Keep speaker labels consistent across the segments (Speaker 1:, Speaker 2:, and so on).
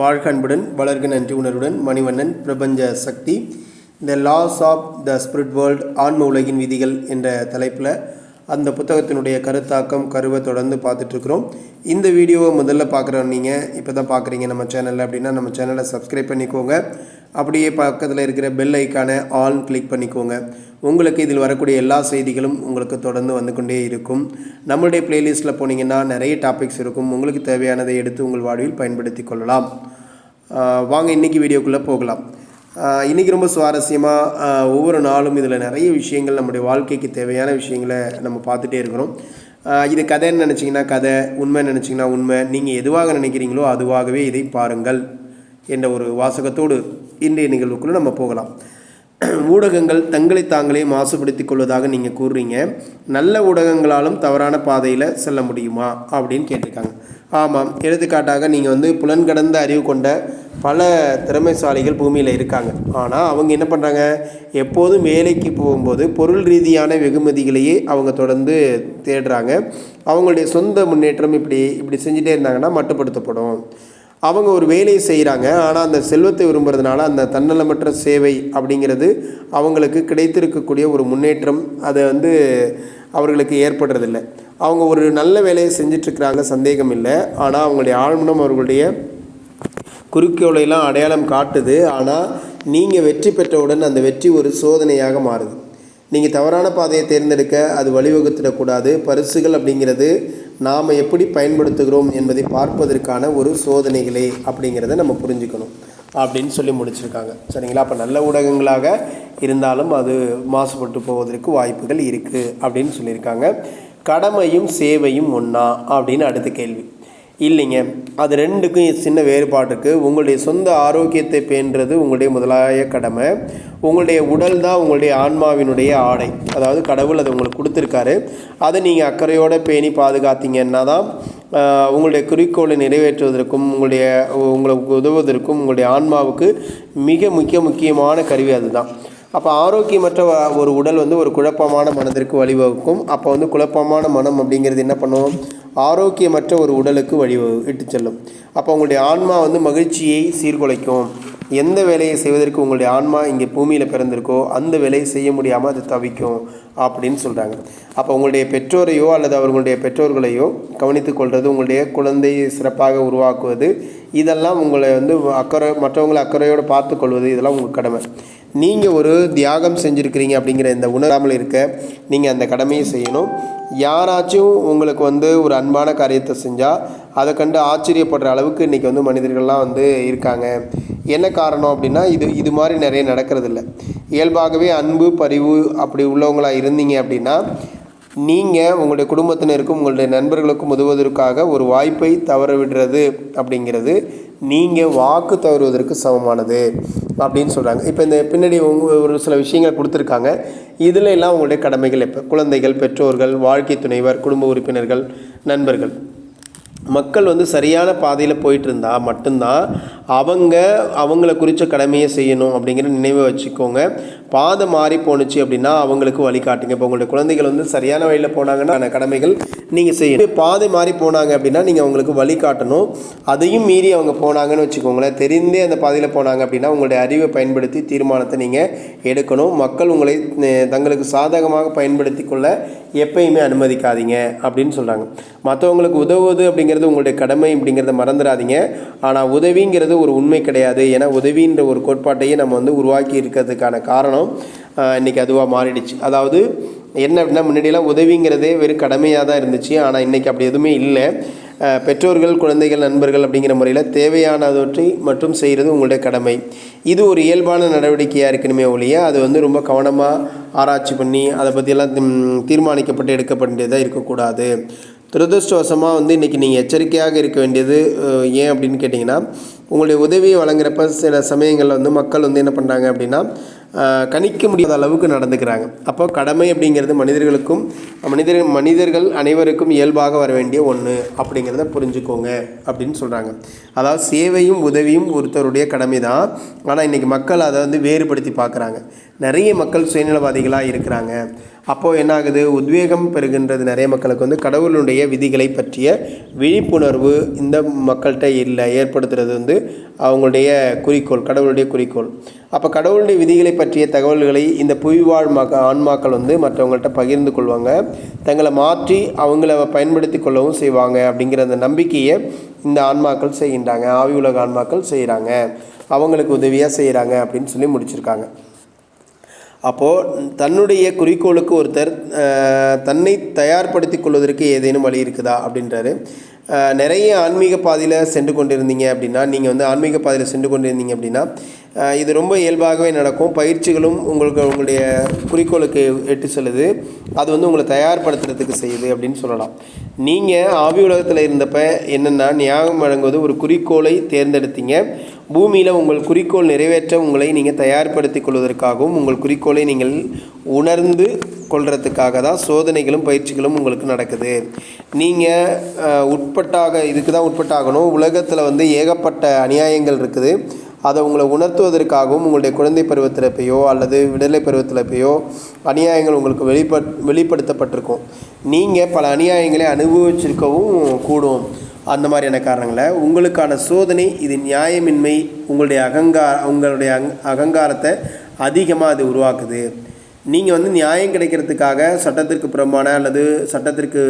Speaker 1: வாழ்க அன்புடன் வளர்க நன்றி உணர்வுடன் மணிவண்ணன் பிரபஞ்ச சக்தி. The laws of the spirit world ஆன்ம உலகின் விதிகள் என்ற தலைப்பில் அந்த புத்தகத்தினுடைய கருத்தாக்கம் கருவை தொடர்ந்து பார்த்துட்ருக்குறோம். இந்த வீடியோவை முதல்ல பார்க்குறோம் நீங்கள் இப்போ தான் பார்க்குறீங்க நம்ம சேனலில் அப்படின்னா நம்ம சேனலை சப்ஸ்கிரைப் பண்ணிக்கோங்க. அப்படியே பக்கத்தில் இருக்கிற பெல் ஐக்கானை ஆல் கிளிக் பண்ணிக்கோங்க. உங்களுக்கு இதில் வரக்கூடிய எல்லா செய்திகளும் உங்களுக்கு தொடர்ந்து வந்து கொண்டே இருக்கும். நம்மளுடைய பிளேலிஸ்ட்டில் போனீங்கன்னா நிறைய டாபிக்ஸ் இருக்கும். உங்களுக்கு தேவையானதை எடுத்து உங்கள் வாழ்வில் பயன்படுத்தி கொள்ளலாம். வாங்க இன்றைக்கி வீடியோக்குள்ளே போகலாம். இன்றைக்கி இன்னைக்கு ரொம்ப சுவாரஸ்யமாக ஒவ்வொரு நாளும் இதில் நிறைய விஷயங்கள் நம்முடைய வாழ்க்கைக்கு தேவையான விஷயங்களை நம்ம பார்த்துட்டே இருக்கிறோம். இது கதைன்னு நினச்சிங்கன்னா கதை உண்மை நினச்சிங்கன்னா உண்மை. நீங்கள் எதுவாக நினைக்கிறீங்களோ அதுவாகவே இதை பாருங்கள் என்ற ஒரு வாசகத்தோடு இன்றைய நிகழ்வுக்குள்ளே நம்ம போகலாம். ஊடகங்கள் தங்களை தாங்களே மாசுபடுத்திக் கொள்வதாக நீங்கள் கூறுறீங்க. நல்ல ஊடகங்களாலும் தவறான பாதையில் செல்ல முடியுமா? அப்படின்னு கேட்டிருக்காங்க. ஆமாம் எடுத்துக்காட்டாக நீங்கள் வந்து புலன்கடந்த அறிவு கொண்ட பல திறமைசாலிகள் பூமியில் இருக்காங்க. ஆனால் அவங்க என்ன பண்ணுறாங்க எப்போதும் வேலைக்கு போகும்போது பொருள் ரீதியான வெகுமதிகளையே அவங்க தொடர்ந்து தேடுறாங்க. அவங்களுடைய சொந்த முன்னேற்றம் இப்படி இப்படி செஞ்சுட்டே இருந்தாங்கன்னா மட்டுப்படுத்தப்படும். அவங்க ஒரு வேலையை செய்கிறாங்க ஆனால் அந்த செல்வத்தை விரும்புறதுனால அந்த தன்னலமற்ற சேவை அப்படிங்கிறது அவங்களுக்கு கிடைத்திருக்கக்கூடிய ஒரு முன்னேற்றம். அதை வந்து அவர்களுக்கு ஏற்படுறதில்ல. அவங்க ஒரு நல்ல வேலையை செஞ்சிட்ருக்கிறாங்க சந்தேகம் இல்லை. ஆனால் அவங்களுடைய ஆழ்மனம் அவர்களுடைய குறிக்கோளையெல்லாம் அடையாளம் காட்டுது. ஆனால் நீங்கள் வெற்றி பெற்றவுடன் அந்த வெற்றி ஒரு சோதனையாக மாறுது. நீங்கள் தவறான பாதையை தேர்ந்தெடுக்க அது வழிவகுத்திடக்கூடாது. பரிசுகள் அப்படிங்கிறது நாம் எப்படி பயன்படுத்துகிறோம் என்பதை பார்ப்பதற்கான ஒரு சோதனைகளே அப்படிங்கிறத நம்ம புரிஞ்சுக்கணும் அப்படின்னு சொல்லி முடிச்சிருக்காங்க. சரிங்களா? அப்போ நல்ல ஊடகங்களாக இருந்தாலும் அது மாசுபட்டு போவதற்கு வாய்ப்புகள் இருக்குது அப்படின்னு சொல்லியிருக்காங்க. கடமையும் சேவையும் ஒன்றா அப்படின்னு அடுத்த கேள்வி. இல்லைங்க. அது ரெண்டுக்கும் சின்ன வேறுபாடு இருக்குது உங்களுடைய சொந்த ஆரோக்கியத்தை பேணுறது உங்களுடைய முதலாய கடமை. உங்களுடைய உடல் தான் உங்களுடைய ஆன்மாவினுடைய ஆடை. அதாவது கடவுள் அதை உங்களுக்கு கொடுத்துருக்காரு. அதை நீங்கள் அக்கறையோடு பேணி பாதுகாத்தீங்கன்னா தான் உங்களுடைய குறிக்கோளை நிறைவேற்றுவதற்கும் உங்களுடைய உங்களுக்கு உதவுவதற்கும் உங்களுடைய ஆன்மாவுக்கு மிக முக்கிய முக்கியமான கருவி அதுதான். அப்போ ஆரோக்கியமற்ற ஒரு உடல் வந்து ஒரு குழப்பமான மனதிற்கு வழிவகுக்கும். அப்போ வந்து குழப்பமான மனம் அப்படிங்கிறது என்ன பண்ணுவோம் ஆரோக்கியமற்ற ஒரு உடலுக்கு வழிவகு இட்டு செல்லும். அப்போ உங்களுடைய ஆன்மா வந்து மகிழ்ச்சியை சீர்குலைக்கும். எந்த வேலையை செய்வதற்கு உங்களுடைய ஆன்மா இங்கே பூமியில் பிறந்திருக்கோ அந்த வேலையை செய்ய முடியாமல் அது தவிக்கும் அப்படின்னு சொல்கிறாங்க அப்போ உங்களுடைய பெற்றோரையோ அல்லது அவர்களுடைய பெற்றோர்களையோ கவனித்து கொள்வது உங்களுடைய குழந்தையை சிறப்பாக உருவாக்குவது இதெல்லாம் உங்களை வந்து அக்கறை மற்றவங்களை அக்கறையோடு பார்த்துக்கொள்வது இதெல்லாம் உங்கள் கடமை. நீங்கள் ஒரு தியாகம் செஞ்சுருக்கிறீங்க அப்படிங்கிற இந்த உணராமல் இருக்க நீங்கள் அந்த கடமையை செய்யணும். யாராச்சும் உங்களுக்கு வந்து ஒரு அன்பான காரியத்தை செஞ்சால் அதை கண்டு ஆச்சரியப்படுற அளவுக்கு இன்றைக்கி வந்து மனிதர்கள்லாம் வந்து இருக்காங்க. என்ன காரணம் அப்படின்னா இது இது மாதிரி நிறைய நடக்கிறதில்ல. இயல்பாகவே அன்பு பரிவு அப்படி உள்ளவங்களாக இருந்தீங்க அப்படின்னா நீங்கள் உங்களுடைய குடும்பத்தினருக்கும் உங்களுடைய நண்பர்களுக்கும் உதவுவதற்காக ஒரு வாய்ப்பை தவற விடுறது அப்படிங்கிறது நீங்கள் வாக்கு தவறுவதற்கு சமமானது அப்படின்னு சொல்கிறாங்க இப்போ இந்த பின்னாடி உங்கள் ஒரு சில விஷயங்கள் கொடுத்துருக்காங்க. இதில் எல்லாம் உங்களுடைய கடமைகள் எப்போ? குழந்தைகள் பெற்றோர்கள் வாழ்க்கை துணைவர் குடும்ப உறுப்பினர்கள் நண்பர்கள். மக்கள் வந்து சரியான பாதையில் போயிட்டு இருந்தா மட்டும்தான் அவங்க அவங்கள குறித்த கடமையை செய்யணும் அப்படிங்கிற நினைவை வச்சுக்கோங்க. பாதை மாறி போணுச்சு அப்படின்னா அவங்களுக்கு வழிகாட்டுங்க இப்போ உங்களுடைய குழந்தைகள் வந்து சரியான வழியில் போனாங்கன்னா அந்த கடமைகள் நீங்கள் செய்யணும். பாதை மாறி போனாங்க அப்படின்னா நீங்கள் அவங்களுக்கு வழிகாட்டணும் அதையும் மீறி அவங்க போனாங்கன்னு வச்சுக்கோங்களேன். தெரிந்தே அந்த பாதையில் போனாங்க அப்படின்னா உங்களுடைய அறிவை பயன்படுத்தி தீர்மானத்தை நீங்கள் எடுக்கணும். மக்கள் உங்களை தங்களுக்கு சாதகமாக பயன்படுத்தி கொள்ள எப்பயுமே அனுமதிக்காதீங்க அப்படின்னு சொல்கிறாங்க மற்றவங்களுக்கு உதவுவது அப்படிங்கிறது உங்களுடைய கடமை அப்படிங்கிறத மறந்துடாதீங்க. ஆனால் உதவிங்கிறது ஒரு உண்மை கிடையாது. ஏன்னா உதவின்ற ஒரு கோட்பாட்டையே நம்ம வந்து உருவாக்கி இருக்கிறதுக்கான காரணம் ஆஹ், இன்னைக்கு அதுவாக மாறிடுச்சு. அதாவது என்ன அப்படின்னா முன்னாடியெல்லாம் உதவிங்கிறதே வெறும் கடமையாக தான் இருந்துச்சு. ஆனால் இன்றைக்கி அப்படி எதுவுமே இல்லை. பெற்றோர்கள் குழந்தைகள் நண்பர்கள் அப்படிங்கிற முறையில் தேவையானவற்றை மட்டும் செய்கிறது உங்களுடைய கடமை. இது ஒரு இயல்பான நடவடிக்கையாக இருக்கணுமே ஒழிய அது வந்து ரொம்ப கவனமாக ஆராய்ச்சி பண்ணி அதை பற்றியெல்லாம் தீர்மானிக்கப்பட்டு எடுக்கப்பட்டதாக இருக்கக்கூடாது. துரதிருஷ்டவசமாக வந்து இன்றைக்கி நீங்கள் எச்சரிக்கையாக இருக்க வேண்டியது ஏன் அப்படின்னு கேட்டிங்கன்னா உங்களுடைய உதவியை வழங்குறப்ப சில சமயங்களில் வந்து மக்கள் வந்து என்ன பண்ணுறாங்க அப்படின்னா கணிக்க முடியாத அளவுக்கு நடந்துக்கிறாங்க. அப்போ கடமை அப்படிங்கிறது மனிதர்களுக்கும் மனிதர் மனிதர்கள் அனைவருக்கும் இயல்பாக வர வேண்டிய ஒன்று அப்படிங்கிறத புரிஞ்சுக்கோங்க அப்படின்னு சொல்கிறாங்க அதாவது சேவையும் உதவியும் ஒருத்தருடைய கடமை தான் ஆனால் இன்றைக்கி மக்கள் அதை வந்து வேறுபடுத்தி பார்க்குறாங்க. நிறைய மக்கள் சுயநலவாதிகளாக இருக்கிறாங்க. அப்போது என்ன ஆகுது உத்வேகம் பெறுகின்றது நிறைய மக்களுக்கு வந்து கடவுளுடைய விதிகளை பற்றிய விழிப்புணர்வு இந்த மக்கள்கிட்ட இல்லை ஏற்படுத்துறது வந்து அவங்களுடைய குறிக்கோள் கடவுளுடைய குறிக்கோள். அப்போ கடவுளுடைய விதிகளை பற்றிய தகவல்களை இந்த புவிவாழ் மக ஆன்மாக்கள் வந்து மற்றவங்கள்ட்ட பகிர்ந்து கொள்வாங்க. தங்களை மாற்றி அவங்கள பயன்படுத்தி கொள்ளவும் செய்வாங்க அப்படிங்கிற அந்த நம்பிக்கையை இந்த ஆன்மாக்கள் செய்கின்றாங்க. ஆவி உலக ஆன்மாக்கள் செய்கிறாங்க அவங்களுக்கு உதவியாக செய்கிறாங்க அப்படின்னு சொல்லி முடிச்சிருக்காங்க. அப்போது தன்னுடைய குறிக்கோளுக்கு ஒருத்தர் தன்னை தயார்படுத்தி கொள்வதற்கு ஏதேனும் வழி இருக்குதா அப்படின்றாரு. நிறைய ஆன்மீக பாதையில் சென்று கொண்டிருந்தீங்க அப்படின்னா நீங்கள் வந்து ஆன்மீக பாதையில் சென்று கொண்டிருந்தீங்க அப்படின்னா இது ரொம்ப இயல்பாகவே நடக்கும். பயிற்சிகளும் உங்களுக்கு உங்களுடைய குறிக்கோளுக்கு எட்டு செல்லுது. அது வந்து உங்களை தயார்படுத்துறதுக்கு செய்யுது அப்படின்னு சொல்லலாம். நீங்கள் ஆவி உலகத்தில் இருந்தப்ப என்னென்னா ஞாபகம் வழங்குவது ஒரு குறிக்கோளை தேர்ந்தெடுத்தீங்க. பூமியில் உங்கள் குறிக்கோள் நிறைவேற்ற உங்களை நீங்கள் தயார்படுத்திக் கொள்வதற்காகவும் உங்கள் குறிக்கோளை நீங்கள் உணர்ந்து கொள்றதுக்காக தான் சோதனைகளும் பயிற்சிகளும் உங்களுக்கு நடக்குது. நீங்கள் உட்பட்டாக இதுக்கு தான் உட்பட்டாகணும். உலகத்தில் வந்து ஏகப்பட்ட அநியாயங்கள் இருக்குது. அதை உங்களை உணர்த்துவதற்காகவும் உங்களுடைய குழந்தை பருவத்திலப்பையோ அல்லது விடுதலை பருவத்திலப்பையோ அநியாயங்கள் உங்களுக்கு வெளிப்பட் வெளிப்படுத்தப்பட்டிருக்கும். நீங்கள் பல அநியாயங்களை அனுபவிச்சிருக்கவும் கூடும். அந்த மாதிரியான காரணங்களை. உங்களுக்கான சோதனை இது நியாயமின்மை உங்களுடைய அகங்கார உங்களுடைய அங் அகங்காரத்தை அதிகமாக அது உருவாக்குது. நீங்கள் வந்து நியாயம் கிடைக்கிறதுக்காக சட்டத்திற்கு புறம்பான அல்லது சட்டத்திற்கு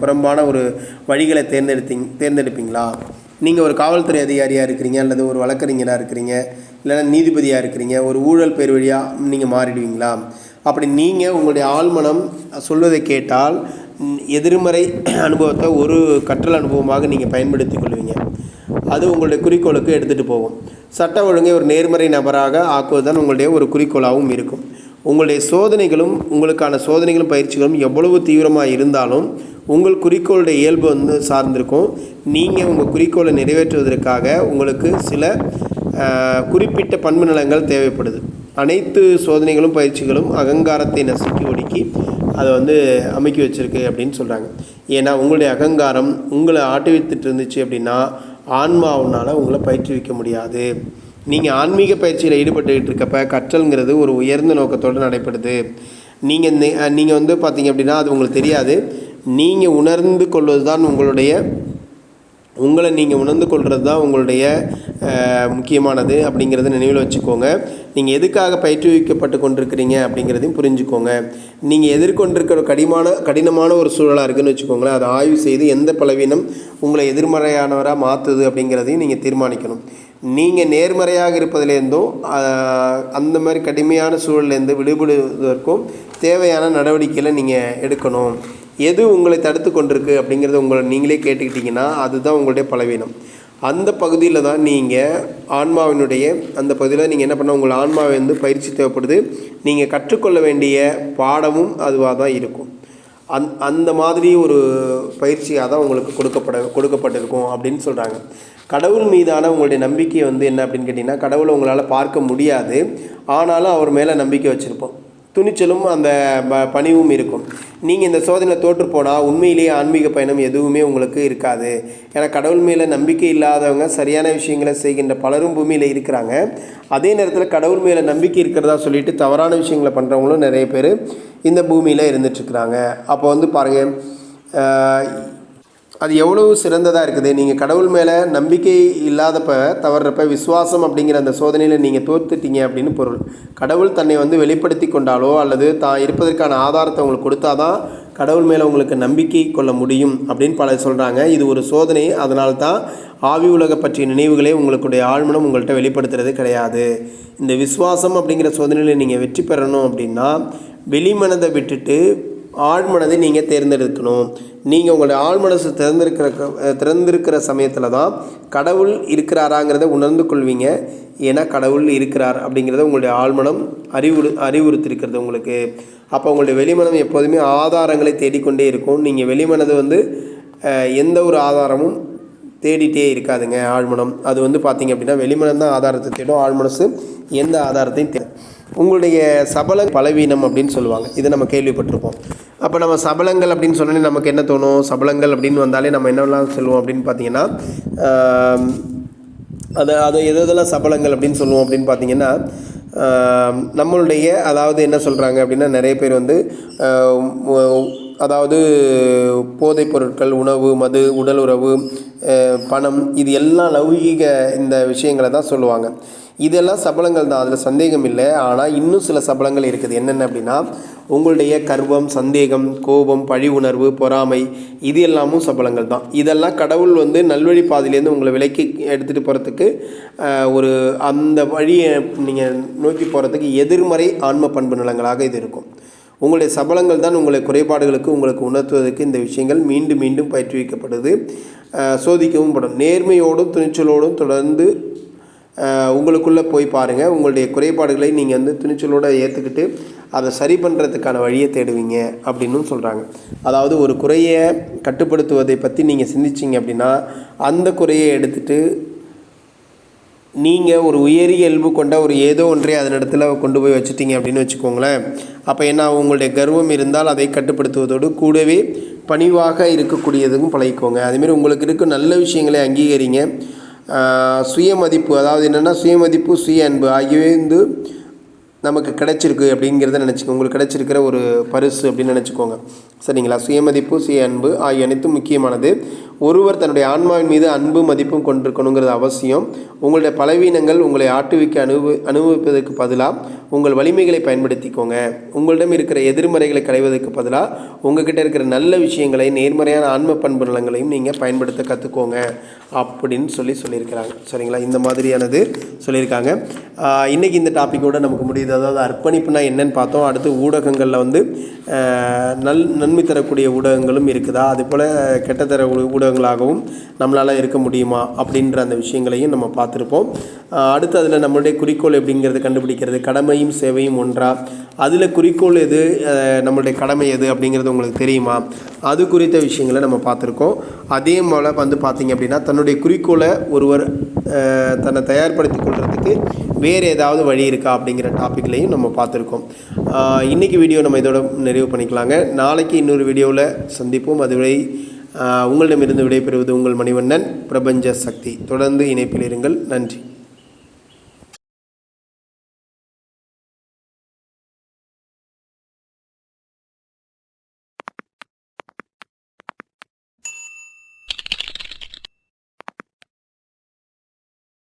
Speaker 1: புறம்பான ஒரு வழிகளை தேர்ந்தெடுத்தீங்க தேர்ந்தெடுப்பீங்களா? நீங்கள் ஒரு காவல்துறை அதிகாரியாக இருக்கிறீங்க அல்லது ஒரு வழக்கறிஞராக இருக்கிறீங்க இல்லைன்னா நீதிபதியாக இருக்கிறீங்க ஒரு ஊழல் பேர் வழியாக நீங்கள் மாறிடுவீங்களா? அப்படி நீங்கள் உங்களுடைய ஆழ்மனம் சொல்வதை கேட்டால் எதிர்மறை அனுபவத்தை ஒரு கற்றல் அனுபவமாக நீங்கள் பயன்படுத்தி கொள்வீங்க. அது உங்களுடைய குறிக்கோளுக்கு எடுத்துகிட்டு போகும். சட்ட ஒழுங்கை ஒரு நேர்மறை நபராக ஆக்குவதுதான் உங்களுடைய ஒரு குறிக்கோளாகவும் இருக்கும். உங்களுடைய சோதனைகளும் உங்களுக்கான சோதனைகளும் பயிற்சிகளும் எவ்வளவு தீவிரமாக இருந்தாலும் உங்கள் குறிக்கோளுடைய இயல்பு வந்து சார்ந்திருக்கும். நீங்கள் உங்கள் குறிக்கோளை நிறைவேற்றுவதற்காக உங்களுக்கு சில குறிப்பிட்ட பண்பு நலங்கள் தேவைப்படுது. அனைத்து சோதனைகளும் பயிற்சிகளும் அகங்காரத்தை நசுக்கி ஒடுக்கி அதை வந்து அமைக்கி வச்சிருக்கு அப்படின்னு சொல்கிறாங்க ஏன்னா உங்களுடைய அகங்காரம் உங்களை ஆட்டுவித்துட்டு இருந்துச்சு அப்படின்னா ஆன்மாவுனால் உங்களை பயிற்றுவிக்க முடியாது. நீங்கள் ஆன்மீக பயிற்சியில் ஈடுபட்டுக்கிட்டு இருக்கப்ப கற்றல்ங்கிறது ஒரு உயர்ந்த நோக்கத்தோடு நடைபெறுது. நீங்கள் நீங்கள் வந்து பார்த்தீங்க அப்படின்னா அது உங்களுக்கு தெரியாது. நீங்கள் உணர்ந்து கொள்வது தான் உங்களுடைய உங்களை நீங்கள் உணர்ந்து கொள்வது தான் உங்களுடைய முக்கியமானது அப்படிங்கிறத நினைவில் வச்சுக்கோங்க. நீங்கள் எதுக்காக பயிற்றுவிக்கப்பட்டு கொண்டிருக்கிறீங்க அப்படிங்கிறதையும் புரிஞ்சுக்கோங்க. நீங்கள் எதிர்கொண்டிருக்கிற கடிமான கடினமான ஒரு சூழலாக இருக்குன்னு வச்சுக்கோங்களேன். அதை ஆய்வு செய்து எந்த பலவீனம் உங்களை எதிர்மறையானவராக மாற்றுது அப்படிங்கிறதையும் நீங்கள் தீர்மானிக்கணும். நீங்கள் நேர்மறையாக இருப்பதிலேருந்தும் அந்த மாதிரி கடுமையான சூழல்லேருந்து விடுபடுவதற்கும் தேவையான நடவடிக்கைகளை நீங்கள் எடுக்கணும். எது உங்களை தடுத்து கொண்டிருக்கு அப்படிங்கிறத உங்களை நீங்களே கேட்டுக்கிட்டிங்கன்னா அதுதான் உங்களுடைய பலவீனம். அந்த பகுதியில் தான் நீங்கள் ஆன்மாவினுடைய அந்த பகுதியில் நீங்கள் என்ன பண்ண உங்கள் ஆன்மாவை வந்து பயிற்சி தேவைப்படுது. நீங்கள் கற்றுக்கொள்ள வேண்டிய பாடமும் அதுவாக தான் இருக்கும். அந் அந்த மாதிரி ஒரு பயிற்சியாக தான் உங்களுக்கு கொடுக்கப்பட கொடுக்கப்பட்டிருக்கும் அப்படின்னு சொல்கிறாங்க கடவுள் மீதான உங்களுடைய நம்பிக்கை வந்து என்ன அப்படின்னு கேட்டிங்கன்னா கடவுளை உங்களால் பார்க்க முடியாது. ஆனாலும் அவர் மேலே நம்பிக்கை வச்சுருப்போம். துணிச்சலும் அந்த ப பணிவும் இருக்கும். நீங்கள் இந்த சோதனையில் தோற்று போனால் உண்மையிலேயே ஆன்மீக பயணம் எதுவுமே உங்களுக்கு இருக்காது. ஏன்னா கடவுள் மேலே நம்பிக்கை இல்லாதவங்க சரியான விஷயங்களை செய்கின்ற பலரும் பூமியில் இருக்கிறாங்க. அதே நேரத்தில் கடவுள் மேலே நம்பிக்கை இருக்கிறதா சொல்லிட்டு தவறான விஷயங்களை பண்ணுறவங்களும் நிறைய பேர் இந்த பூமியில் இருந்துட்டுருக்குறாங்க அப்போ வந்து பாருங்கள் அது எவ்வளவு சிறந்ததாக இருக்குது? நீங்கள் கடவுள் மேலே நம்பிக்கை இல்லாதப்ப தவறுறப்ப விசுவாசம் அப்படிங்கிற அந்த சோதனையில் நீங்கள் தோத்துட்டீங்க அப்படின்னு பொருள். கடவுள் தன்னை வந்து வெளிப்படுத்தி கொண்டாலோ அல்லது தான் இருப்பதற்கான ஆதாரத்தை உங்களுக்கு கொடுத்தாதான் கடவுள் மேலே உங்களுக்கு நம்பிக்கை கொள்ள முடியும் அப்படின்னு பலர் சொல்கிறாங்க இது ஒரு சோதனை. அதனால் தான் ஆவி உலக பற்றிய நினைவுகளே உங்களுடைய ஆழ்மனம் உங்கள்கிட்ட வெளிப்படுத்துறது கிடையாது. இந்த விசுவாசம் அப்படிங்கிற சோதனையில் நீங்கள் வெற்றி பெறணும் அப்படின்னா வெளிமனதை விட்டுட்டு ஆழ்மனதை நீங்கள் தேர்ந்தெடுக்கணும். நீங்கள் உங்களுடைய ஆழ்மனசு திறந்திருக்கிற க- திறந்திருக்கிற சமயத்தில் தான் கடவுள் இருக்கிறாராங்கிறத உணர்ந்து கொள்வீங்க. ஏன்னா கடவுள் இருக்கிறார் அப்படிங்கிறத உங்களுடைய ஆழ்மனம் அறிவுறு அறிவுறுத்திருக்கிறது உங்களுக்கு. அப்போ உங்களுடைய வெளிமனம் எப்போதுமே ஆதாரங்களை தேடிக்கொண்டே இருக்கும். நீங்கள் வெளிமனது வந்து எந்த ஒரு ஆதாரமும் தேடிட்டே இருக்காதுங்க ஆழ்மனம் அது வந்து பார்த்தீங்க அப்படின்னா வெளிமனம் தான் ஆதாரத்தை தேடும். ஆழ்மனசு எந்த ஆதாரத்தையும் தே உங்களுடைய சபல பலவீனம் அப்படின்னு சொல்லுவாங்க. இதை நம்ம கேள்விப்பட்டிருப்போம். அப்போ நம்ம சபலங்கள் அப்படின்னு சொன்னோன்னே நமக்கு என்ன தோணும்? சபலங்கள் அப்படின்னு வந்தாலே நம்ம என்னெல்லாம் சொல்லுவோம் அப்படின்னு பார்த்தீங்கன்னா அதை அதை எது எதெல்லாம் சபலங்கள் அப்படின்னு சொல்லுவோம் அப்படின்னு பார்த்தீங்கன்னா நம்மளுடைய அதாவது என்ன சொல்கிறாங்க அப்படின்னா நிறைய பேர் வந்து அதாவது போதைப் பொருட்கள் உணவு மது உடல் உறவு பணம் இது எல்லாம் லௌகீக இந்த விஷயங்களை தான் சொல்லுவாங்க. இதெல்லாம் சபலங்கள் தான். அதில் சந்தேகம் இல்லை. ஆனால் இன்னும் சில சபலங்கள் இருக்குது. என்னென்ன அப்படின்னா உங்களுடைய கர்வம் சந்தேகம் கோபம் பழி உணர்வு பொறாமை இது எல்லாமும் சபலங்கள் தான். இதெல்லாம் கடவுள் வந்து நல்வழி பாதையிலேருந்து உங்களை விலைக்கு எடுத்துகிட்டு போகிறதுக்கு ஒரு அந்த வழியை நீங்கள் நோக்கி போகிறதுக்கு எதிர்மறை ஆன்ம பண்பு நிலங்களாக இது இருக்கும். உங்களுடைய சபலங்கள் தான் உங்களை குறைபாடுகளுக்கு உங்களுக்கு உணர்த்துவதற்கு இந்த விஷயங்கள் மீண்டும் மீண்டும் பயிற்றுவிக்கப்படுது. சோதிக்கவும் படும். நேர்மையோடும் துணிச்சலோடும் தொடர்ந்து உங்களுக்குள்ளே போய் பாருங்கள் உங்களுடைய குறைபாடுகளை நீங்கள் வந்து துணிச்சலோடு ஏற்றுக்கிட்டு அதை சரி பண்ணுறதுக்கான வழியை தேடுவீங்க அப்படின்னும் சொல்கிறாங்க அதாவது ஒரு குறையை கட்டுப்படுத்துவதை பற்றி நீங்கள் சிந்திச்சிங்க அப்படின்னா அந்த குறையை எடுத்துகிட்டு நீங்கள் ஒரு உயரிய இயல்பு கொண்ட ஒரு ஏதோ ஒன்றை அதனிடத்தில் கொண்டு போய் வச்சுட்டீங்க அப்படின்னு வச்சுக்கோங்களேன். அப்போ என்ன உங்களுடைய கர்வம் இருந்தால் அதை கட்டுப்படுத்துவதோடு கூடவே பணிவாக இருக்கக்கூடியதுக்கும் பழகிக்கோங்க. அதேமாரி உங்களுக்கு இருக்க நல்ல விஷயங்களை அங்கீகரிங்க. சுயமதிப்பு அதாவது என்னென்னா சுயமதிப்பு சுய அன்பு ஆகியவை வந்து நமக்கு கிடைச்சிருக்கு அப்படிங்கிறத நினச்சிக்கோங்க. உங்களுக்கு கிடைச்சிருக்கிற ஒரு பரிசு அப்படின்னு நினச்சிக்கோங்க. சரிங்களா? சுயமதிப்பு சுய அன்பு ஆகிய அனைத்தும் முக்கியமானது. ஒருவர் தன்னுடைய ஆன்மாவின் மீது அன்பு மதிப்பும் கொண்டிருக்கணுங்கிறது அவசியம். உங்களுடைய பலவீனங்கள் உங்களை ஆட்டுவிக்க அனுபவி அனுபவிப்பதற்கு பதிலாக உங்கள் வலிமைகளை பயன்படுத்திக்கோங்க. உங்களிடம் இருக்கிற எதிர்மறைகளை களைவதற்கு பதிலாக உங்ககிட்ட இருக்கிற நல்ல விஷயங்களை நேர்மறையான ஆன்ம பண்பு நலங்களையும் நீங்கள் பயன்படுத்த கற்றுக்கோங்க அப்படின்னு சொல்லி சொல்லியிருக்கிறாங்க. சரிங்களா? இந்த மாதிரியானது சொல்லியிருக்காங்க. இன்றைக்கி இந்த டாப்பிக்கோட நமக்கு முடியுது. அதாவது அர்ப்பணிப்புனா என்னன்னு பார்த்தோம். அடுத்து ஊடகங்களில் வந்து நல் நன்மை தரக்கூடிய ஊடகங்களும் இருக்குதா? அது போல் கெட்ட தர ஊடக ஊடகங்களாகவும் நம்மளால் இருக்க முடியுமா அப்படின்ற அந்த விஷயங்களையும் நம்ம பார்த்துருப்போம். அடுத்து அதில் நம்மளுடைய குறிக்கோள் எப்படிங்கிறது கண்டுபிடிக்கிறது. கடமையும் சேவையும் ஒன்றா? அதில் குறிக்கோள் எது? நம்மளுடைய கடமை எது அப்படிங்கிறது உங்களுக்கு தெரியுமா? அது குறித்த விஷயங்களை நம்ம பார்த்துருக்கோம். அதே போல் வந்து பார்த்திங்க அப்படின்னா தன்னுடைய குறிக்கோளை ஒருவர் தன்னை தயார்படுத்தி கொள்கிறதுக்கு வேறு ஏதாவது வழி இருக்கா அப்படிங்கிற டாப்பிக்லையும் நம்ம பார்த்துருக்கோம். இன்றைக்கி வீடியோ நம்ம இதோட நிறைவு பண்ணிக்கலாங்க. நாளைக்கு இன்னொரு வீடியோவில் சந்திப்போம். அதுவரை உங்களிடமிருந்து விடைபெறுவது உங்கள் மணிவண்ணன். பிரபஞ்ச சக்தி. தொடர்ந்து இணைப்பில் இருங்கள். நன்றி.